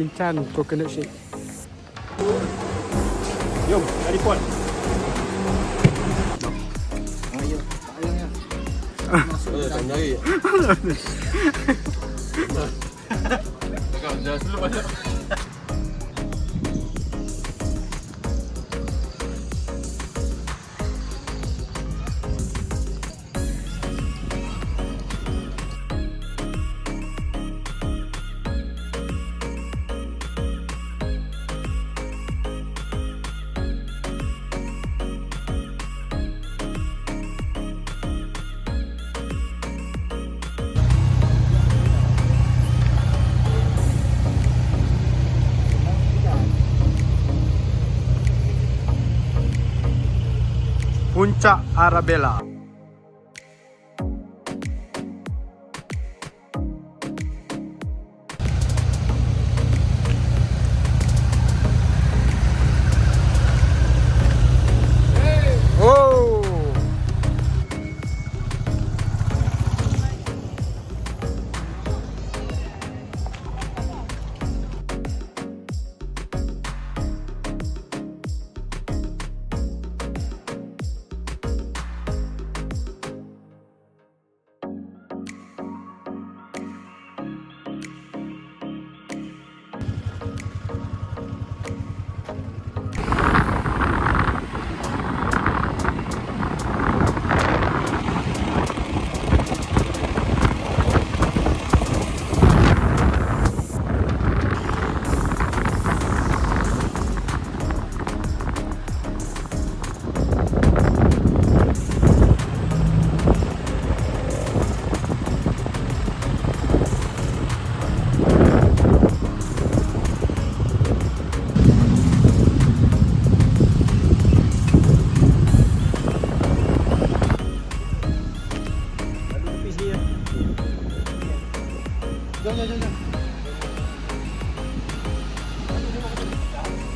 Kinchan coconut shake. Jom, dari pot. Ayo. Masuk Eh, tak nyari. Kau dah selalu banyak. Puncia Arabella.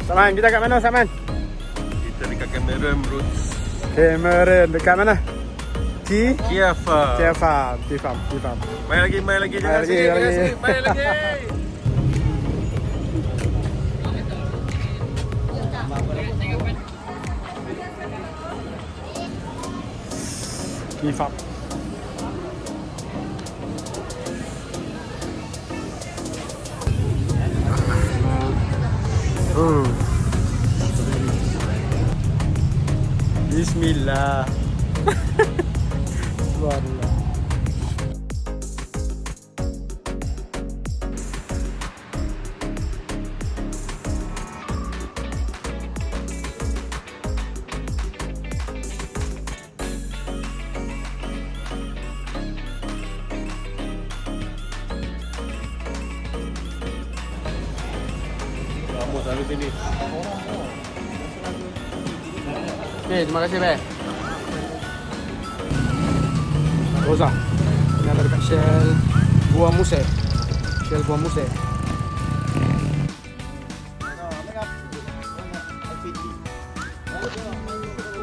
Saman, kita kat mana Saman? Kita dekat Cameron Roots. Cameron dekat mana? T Kiafa. Tiafam, Tifam, Tifam. Main lagi, main lagi. Main Jangan lagi, sikit, main lagi. sikit. Main lagi. Tifam. Oh. Bismillah. Sini. Okey, terima kasih Beh. Rosa. Ini ada dekat Shell Buah Muse. Shell Buah Muse.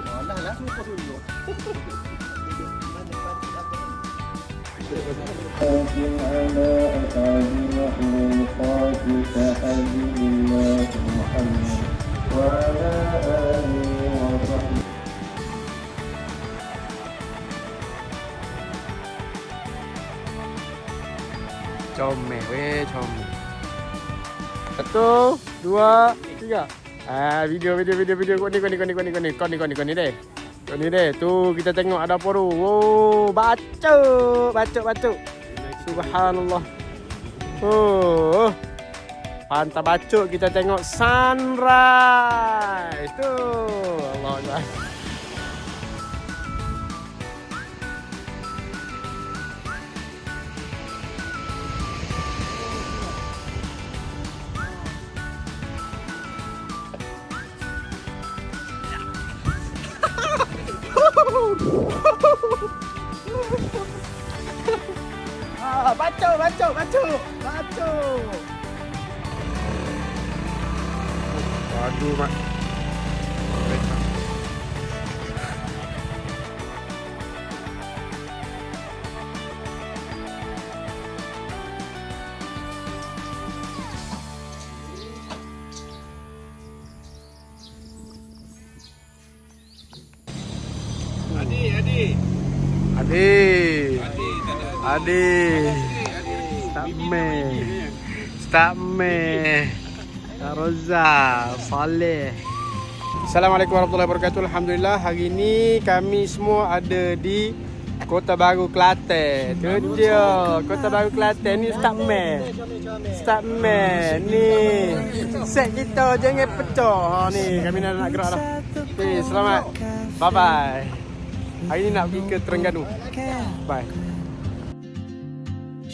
Alah, langsung dua, tiga. Ah, video, video, video, video. Kau ni, kau ni, kau ni, kau ni, kau ni, kau ni, kau ni, kau ni deh. Kau ni deh. Tu kita tengok ada apa tu. Oh, bacuk, bacuk, bacuk. Subhanallah. Oh, pantai bacuk kita tengok sunrise. Tu, Allah Akbar. Ah, bacuk, bacuk, bacuk. Bacuk. Waduh, Mak. Adi. Stop me. Roza, Saleh. Assalamualaikum warahmatullahi wabarakatuh. Alhamdulillah hari ini kami semua ada di Kota Baru Kelantan. Tu dia, Kota Baru Kelantan ni start man. Start man ni. Set kita jangan pecah. Ha ni kami nak nak gerak dah. Okey, selamat. Bye bye. Hari ni nak pergi ke Terengganu. Bye.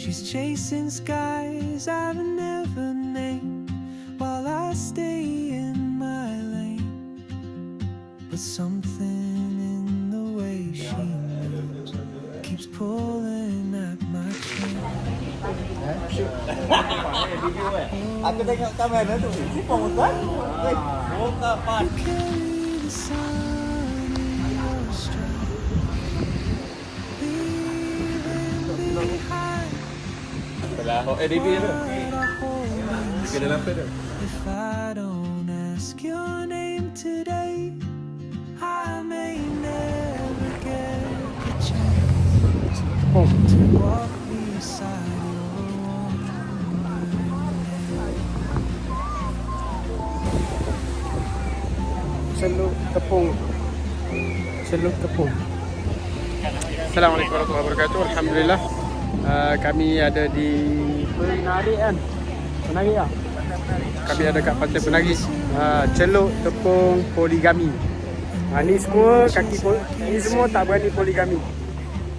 She's chasing skies I've never named while I stay in my lane. But something in the way she moves keeps pulling at my chain. Aku tengok kamera tu. Sipong tuan. Buka pan. relajo. Eddie Vedder. You get it up better. If I don't ask your name today, I may never get a chance uh, Kami ada di Penari kan? Penari lah Kami ada kat Pantai Penari uh, Celuk tepung poligami. Uh, Ni semua kaki pol- Ni semua tak berani poligami.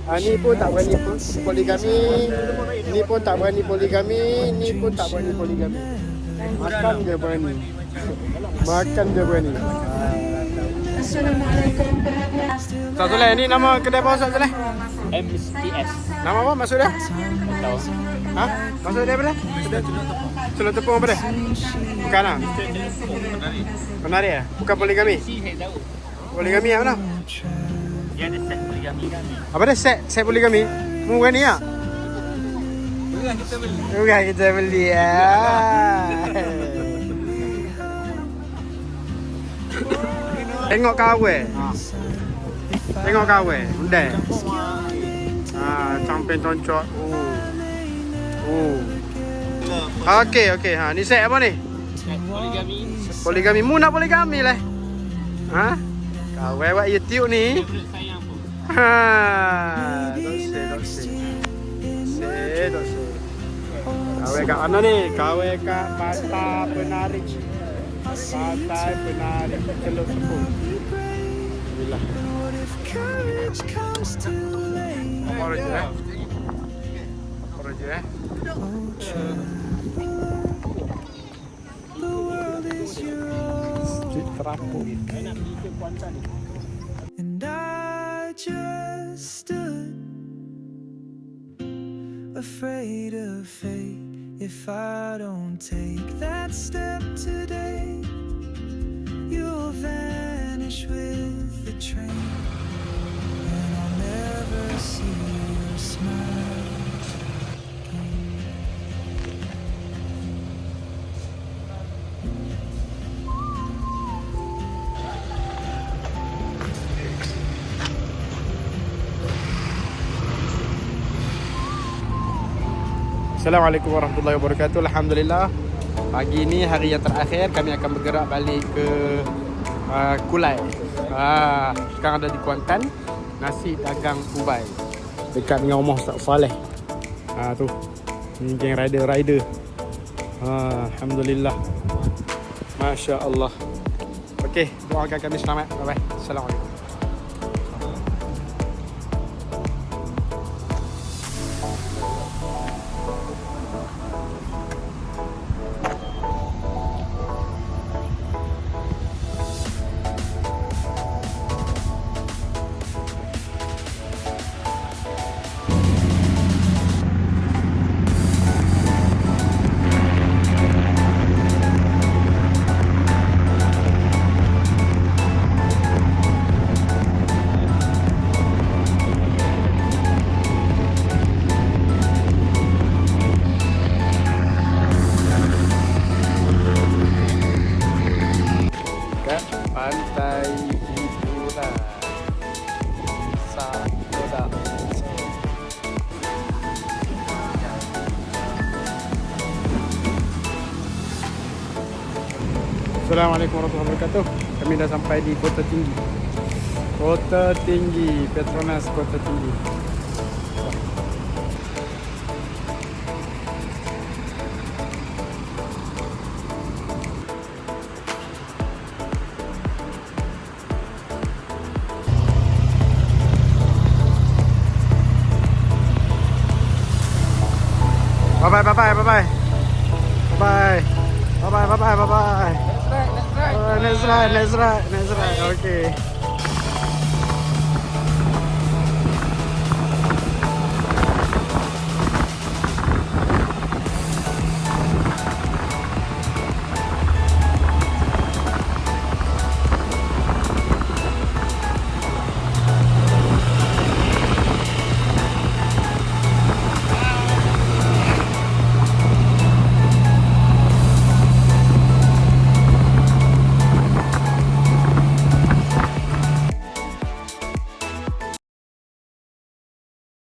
Uh, Ni pun tak berani po- poligami. Ni pun tak berani poligami. Ni pun tak berani poligami. Makan dia berani. Makan dia berani. Ustaz Soleh, ni nama kedai apa Ustaz Soleh? MSTS Nama apa maksud dia? tahu Ha? Maksud dia apa dia? Celuk tepung apa dia? Bukan lah Penari ya? Bukan poligami? Poligami apa mana? dia ada set poligami Apa dia? Set, set poligami? Murah ni ya? Bukan kita beli ya Tengok kawe Tengok kawe Undai Ah, camping toncot Oh Oh Okey, okey. Ha, ni set apa ni? poligami Poligami. Mu nak poligami lah. Ha? Kau buat YouTube ni. Ha. Tak se, tak se. Se, tak se. Kau kat mana ni? Kau kat Pantai Penari. Pantai Penari. Celuk tepung. Alhamdulillah. And I just stood afraid of fate if I don't take that step today. You'll vanish with the train. Assalamualaikum warahmatullahi wabarakatuh. Alhamdulillah. Pagi ni hari yang terakhir kami akan bergerak balik ke uh, Kulai. Uh, sekarang ada di Kuantan. Nasi dagang Ubay. Dekat dengan rumah Ustaz Saleh. Ha tu. Ni geng rider-rider. Ha, Alhamdulillah. Masya Allah. Okey, doakan kami selamat. Bye bye. Assalamualaikum Kami dah sampai di Kota Tinggi. Kota Tinggi, Petronas Kota Tinggi. Bye bye bye bye bye bye. Bye. Bye bye bye bye bye Oh, Nezra, Nezra, Nezra. Okay.